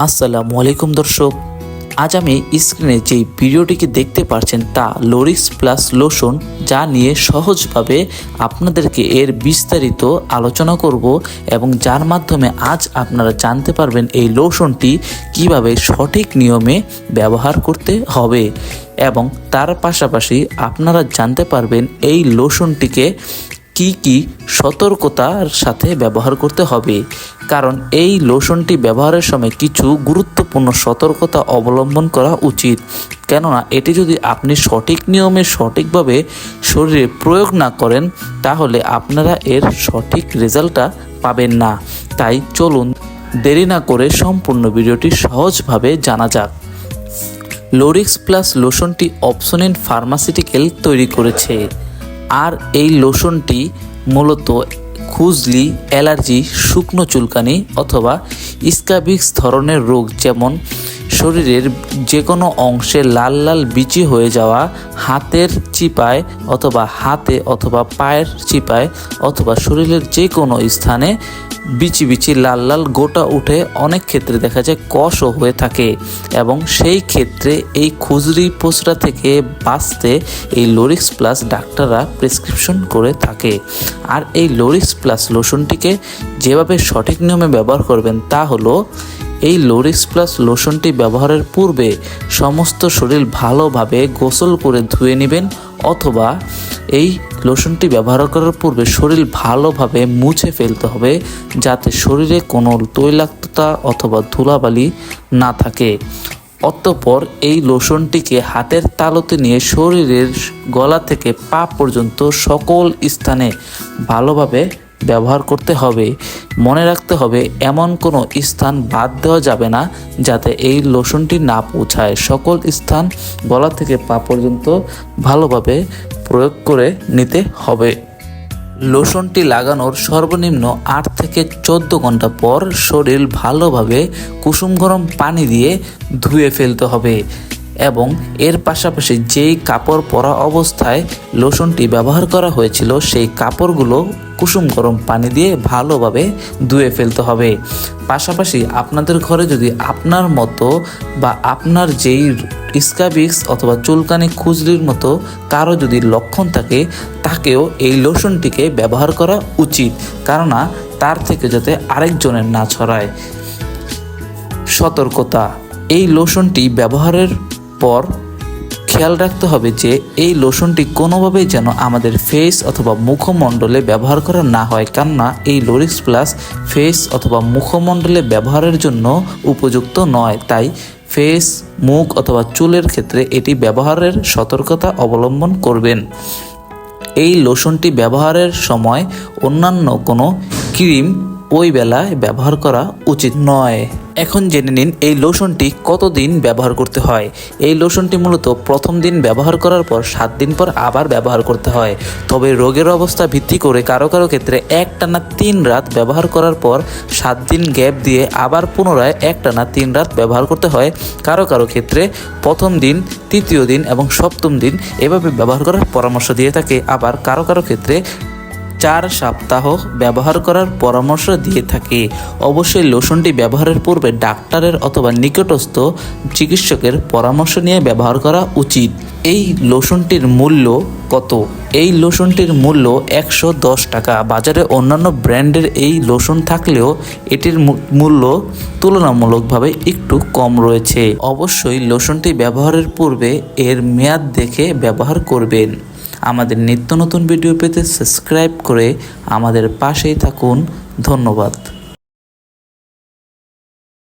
আসসালামু আলাইকুম দর্শক, আজ আমি স্ক্রিনে যেই ভিডিওটিকে দেখতে পাচ্ছেন তা লোরিক্স প্লাস লোশন যা নিয়ে সহজভাবে আপনাদেরকে এর বিস্তারিত আলোচনা করব এবং যার মাধ্যমে আজ আপনারা জানতে পারবেন এই লোশনটি কীভাবে সঠিক নিয়মে ব্যবহার করতে হবে এবং তার পাশাপাশি আপনারা জানতে পারবেন এই লোশনটিকে কি কি সতর্কতার সাথে ব্যবহার করতে হবে? কারণ এই লোশনটি ব্যবহারের সময় কিছু গুরুত্বপূর্ণ সতর্কতা অবলম্বন করা উচিত। কেননা এটি যদি আপনি সঠিক নিয়মে সঠিকভাবে শরীরে প্রয়োগ না করেন, তাহলে আপনারা এর সঠিক রেজাল্টটা পাবেন না। তাই চলুন দেরি না করে সম্পূর্ণ ভিডিওটি সহজভাবে জানা যাক। লোরিক্স প্লাস লোশনটি অপশনিন ফার্মাসিউটিক্যাল তৈরি করেছে। আর এই লোশনটি মূলত খুজলি, অ্যালার্জি, শুকনো চুলকানি অথবা স্কাবিক্স ধরনের রোগ যেমন শরীরের যে কোনো অংশে লাল লাল বিচি হয়ে যাওয়া, হাতের চিপায় অথবা হাতে অথবা পায়ের চিপায় অথবা শরীরের যে কোনো স্থানে বিচি বিচি লাল লাল গোটা উঠে অনেক ক্ষেত্রে দেখা যায় কষও হয়ে থাকে এবং সেই ক্ষেত্রে এই খুজরি পোচরা থেকে বাঁচতে এই লোরিক্স প্লাস ডাক্তাররা প্রেসক্রিপশন করে থাকে। আর এই লোরিক্স প্লাস লোশনটিকে যেভাবে সঠিক নিয়মে ব্যবহার করবেন তা হলো, এই লোরিক্স প্লাস লোশনটি ব্যবহারের পূর্বে সমস্ত শরীর ভালোভাবে গোসল করে ধুয়ে নেবেন অথবা এই লোশনটি ব্যবহার করার পূর্বে শরীর ভালোভাবে মুছে ফেলতে হবে যাতে শরীরে কোনো তৈলাক্ততা অথবা ধুলাবালি না থাকে। অতঃপর এই লোশনটিকে হাতের তালতে নিয়ে শরীরের গলা থেকে পা পর্যন্ত সকল স্থানে ভালোভাবে ব্যবহার করতে হবে, মনে রাখতে হবে এমন কোনো স্থান বাদ দেওয়া যাবে না যাতে এই লোশনটি না পৌঁছায়। সকল স্থান গলা থেকে পা পর্যন্ত ভালোভাবে প্রয়োগ করে নিতে হবে। লোশনটি লাগানোর সর্বনিম্ন আট থেকে চোদ্দ ঘণ্টা পর শরীর ভালোভাবে কুসুম গরম পানি দিয়ে ধুয়ে ফেলতে হবে এবং এর পাশাপাশি যেই কাপড় পরা অবস্থায় লোশনটি ব্যবহার করা হয়েছিল, সেই কাপড়গুলো কুসুম গরম পানি দিয়ে ভালোভাবে ধুয়ে ফেলতে হবে। পাশাপাশি আপনাদের ঘরে যদি আপনার মতো বা আপনার যেই স্কাবিক্স অথবা চুলকানি খুজলির মতো কারও যদি লক্ষণ থাকে, তাকেও এই লোশনটিকে ব্যবহার করা উচিত। কেননা, তার থেকে যাতে আরেকজনের না ছড়ায়। সতর্কতা। এই লোশনটি ব্যবহারের পর খেয়াল রাখতে হবে যে এই লোশনটি কোনোভাবেই যেন আমাদের ফেস অথবা মুখমণ্ডলে ব্যবহার করা না হয়, কেননা এই লোরিক্স প্লাস ফেস অথবা মুখমণ্ডলে ব্যবহারের জন্য উপযুক্ত নয়। তাই ফেস মুখ অথবা চুলের ক্ষেত্রে এটি ব্যবহারের সতর্কতা অবলম্বন করবেন। এই লোশনটি ব্যবহারের সময় অন্যান্য কোনো ক্রিম ওই বেলায় ব্যবহার করা উচিত নয়। এখন জেনে নিন এই লোশনটি কতদিন ব্যবহার করতে হয়। এই লোশনটি মূলত প্রথম দিন ব্যবহার করার পর সাত দিন পর আবার ব্যবহার করতে হয়। তবে রোগের অবস্থা ভিত্তি করে কারও কারও ক্ষেত্রে একটানা তিন রাত ব্যবহার করার পর সাত দিন গ্যাপ দিয়ে আবার পুনরায় একটানা তিন রাত ব্যবহার করতে হয়। কারও কারও ক্ষেত্রে প্রথম দিন, তৃতীয় দিন এবং সপ্তম দিন এভাবে ব্যবহার করার পরামর্শ দিয়ে থাকে। আবার কারও কারও ক্ষেত্রে চার সপ্তাহ ব্যবহার করার পরামর্শ দিয়ে থাকে। অবশ্যই লোশনটি ব্যবহারের পূর্বে ডাক্তারের অথবা নিকটস্থ চিকিৎসকের পরামর্শ নিয়ে ব্যবহার করা উচিত। এই লোশনটির মূল্য কত? এই লোশনটির মূল্য একশো দশ টাকা। বাজারে অন্যান্য ব্র্যান্ডের এই লোশন থাকলেও এটির মূল্য তুলনামূলকভাবে একটু কম রয়েছে। অবশ্যই লোশনটি ব্যবহারের পূর্বে এর মেয়াদ দেখে ব্যবহার করবেন। আমাদের নিত্য নতুন ভিডিও পেতে সাবস্ক্রাইব করে আমাদের পাশেই থাকুন। ধন্যবাদ।